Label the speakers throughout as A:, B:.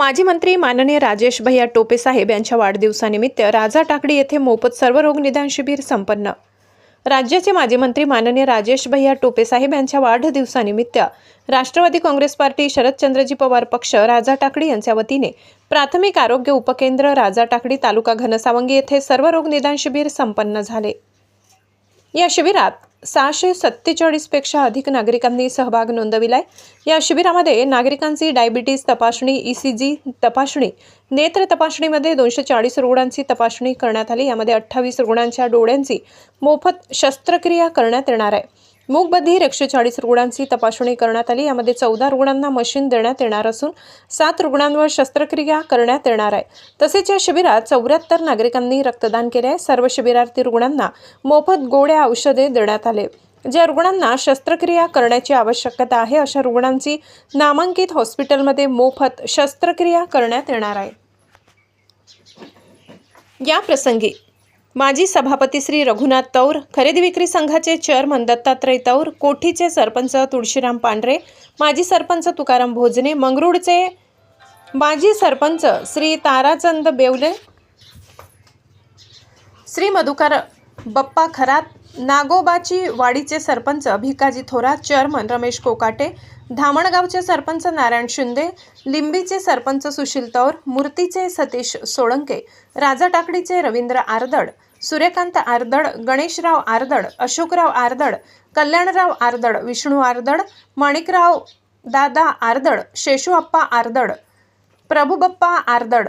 A: माजी मंत्री माननीय राजेश भैया टोपे साहेब यांच्या वाढदिवसानिमित्त राजा टाकडी येथे मोफत सर्व रोग निदान शिबिर संपन्न. राज्याचे माजी मंत्री माननीय राजेश भैया टोपे साहेब यांच्या वाढदिवसानिमित्त राष्ट्रवादी काँग्रेस पार्टी शरदचंद्रजी पवार पक्ष राजा टाकडी यांच्या वतीने प्राथमिक आरोग्य उपकेंद्र राजा टाकडी तालुका घनसावंगी येथे सर्व रोग निदान शिबिर संपन्न झाले. या शिबिरात सहाशे सत्तेचाळीसपेक्षा अधिक नागरिकांनी सहभाग नोंदविलाय. या शिबिरामध्ये नागरिकांची डायबिटीज तपासणी ई सी जी तपासणी नेत्र तपासणीमध्ये दोनशे चाळीस रुग्णांची तपासणी करण्यात आली. यामध्ये अठ्ठावीस रुग्णांच्या डोळ्यांची मोफत शस्त्रक्रिया करण्यात येणार आहे. मूकबधीर एकशे चाळीस रुग्णांची तपासणी करण्यात आली. यामध्ये चौदा रुग्णांना मशीन देण्यात येणार असून सात रुग्णांवर शस्त्रक्रिया करण्यात येणार आहे. तसेच या शिबिरात चौऱ्याहत्तर नागरिकांनी रक्तदान केले आहे. सर्व शिबिरार्थी रुग्णांना मोफत गोळ्या औषधे देण्यात आले. ज्या रुग्णांना शस्त्रक्रिया करण्याची आवश्यकता आहे अशा रुग्णांची नामांकित हॉस्पिटलमध्ये मोफत शस्त्रक्रिया करण्यात येणार आहे. या प्रसंगी माजी सभापती श्री रघुनाथ तौर खरेदी विक्री संघाचे चेअरमन दत्तात्रय तौर कोठीचे सरपंच तुळशीराम पांढरे माजी सरपंच तुकाराम भोजने मंगरूडचे माजी सरपंच श्री ताराचंद बेवले श्री मधुकर बप्पा खरात नागोबाची वाडीचे सरपंच भिकाजी थोरात चेअरमन रमेश कोकाटे धामणगावचे सरपंच नारायण शिंदे लिंबीचे सरपंच सुशील तौर मूर्तीचे सतीश सोळंके राजा टाकडीचे रवींद्र आरदड सूर्यकांत आरदड गणेशराव आरदड अशोकराव आरदड कल्याणराव आरदड विष्णू आरदड माणिकराव दादा आरदड शेषूअप्पा आरदड प्रभुबप्पा आरदड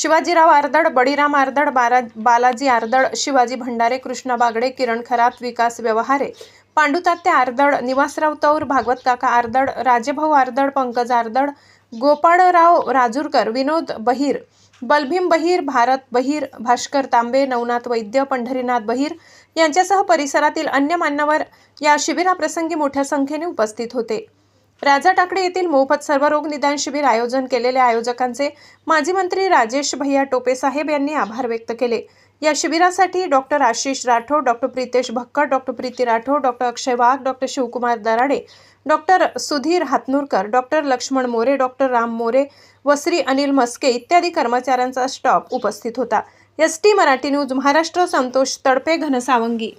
A: शिवाजीराव आरदड बडीराम आरदड बारा बालाजी आरदड शिवाजी भंडारे कृष्णा बागडे किरण खरात विकास व्यवहारे पांडुतात्या आरदड निवासराव तौर भागवत काका आरदड राजेभाऊ आरदड पंकज आरदड गोपाळराव राजूरकर विनोद बहीर बलभीम बहीर भारत बहीर भास्कर तांबे नवनाथ वैद्य पंढरीनाथ बहीर यांच्यासह परिसरातील अन्य मान्यवर या शिबिराप्रसंगी मोठ्या संख्येने उपस्थित होते. राजा टाकडे येथील मोफत सर्वरोग निदान शिबिर आयोजन केलेल्या आयोजकांचे माजी मंत्री राजेश भैया टोपे साहेब यांनी आभार व्यक्त केले. या शिबिरासाठी doctor Ashish Rathod doctor Pritesh Bhakkad doctor Preeti Rathod doctor Akshay Wagh doctor Shivkumar Darade doctor Sudhir Hatnurkar doctor Laxman More doctor Ram More वसरी Anil Maske इत्यादी कर्मचाऱ्यांचा स्टॉप उपस्थित होता. S T Marathi news Maharashtra Santosh Tadpe Ghansawangi.